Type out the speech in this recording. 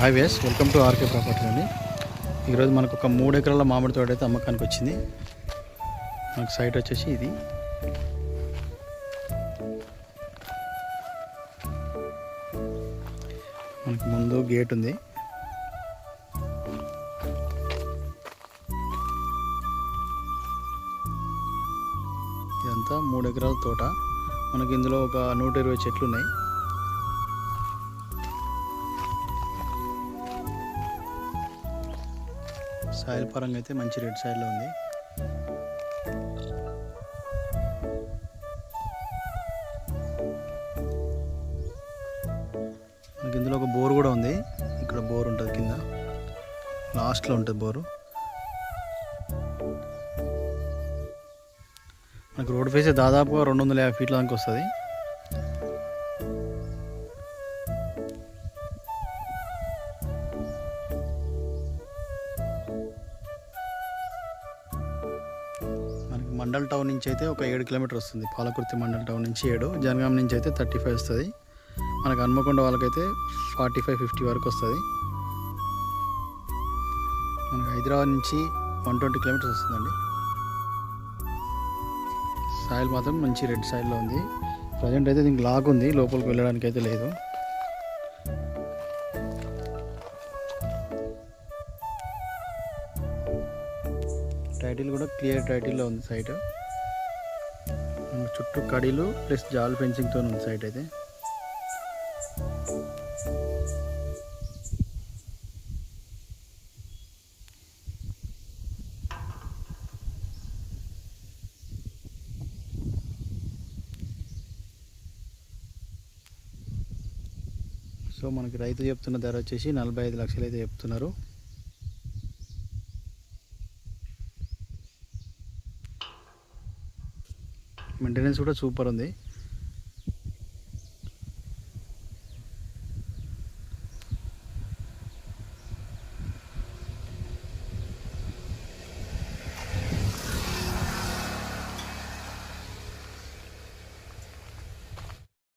Hi వేస్ welcome to RK property అండి. ఈరోజు మనకు ఒక మూడు ఎకరాల మామిడి తోట అయితే అమ్మకానికి వచ్చింది. మనకు సైట్ వచ్చేసి ఇది. మనకు ముందు గేట్ ఉంది. ఇదంతా మూడు ఎకరాల తోట. మనకి ఇందులో ఒక నూట ఇరవై చెట్లు ఉన్నాయి. సాయిల్ పరంగా అయితే మంచి రెడ్ సైడ్లో ఉంది. మనకి ఇందులో ఒక బోర్ కూడా ఉంది. ఇక్కడ బోర్ ఉంటుంది కింద. లాస్ట్లో ఉంటుంది బోరు. మనకు రోడ్ ఫేస్ దాదాపుగా రెండు వందల యాభై ఫీట్ల దానికి వస్తుంది. మండల్ టౌన్ నుంచి అయితే ఒక ఏడు కిలోమీటర్ వస్తుంది. పాలకుర్తి మండల్ టౌన్ నుంచి ఏడు జనగాం నుంచి అయితే థర్టీ ఫైవ్ వస్తుంది. మనకు హన్మకొండ వాళ్ళకైతే ఫార్టీ ఫైవ్ ఫిఫ్టీ వరకు వస్తుంది. మనకు హైదరాబాద్ నుంచి వన్ ట్వంటీ కిలోమీటర్స్ వస్తుందండి. సాయిల్ మాత్రం మంచి రెడ్ సాయిల్లో ఉంది. ప్రజెంట్ అయితే దీనికి లాగ్ ఉంది. లోపలికి వెళ్ళడానికి అయితే లేదు. టైటిల్ కూడా క్లియర్ టైటిల్లో ఉంది సైట్. చుట్టూ కడీలు ప్లస్ జాల్ ఫెన్సింగ్తో ఉంది సైట్ అయితే. సో మనకి రైతు చెప్తున్న ధర వచ్చేసి నలభై ఐదు లక్షలు అయితే చెప్తున్నారు. మెయింటెనెన్స్ కూడా సూపర్ ఉంది.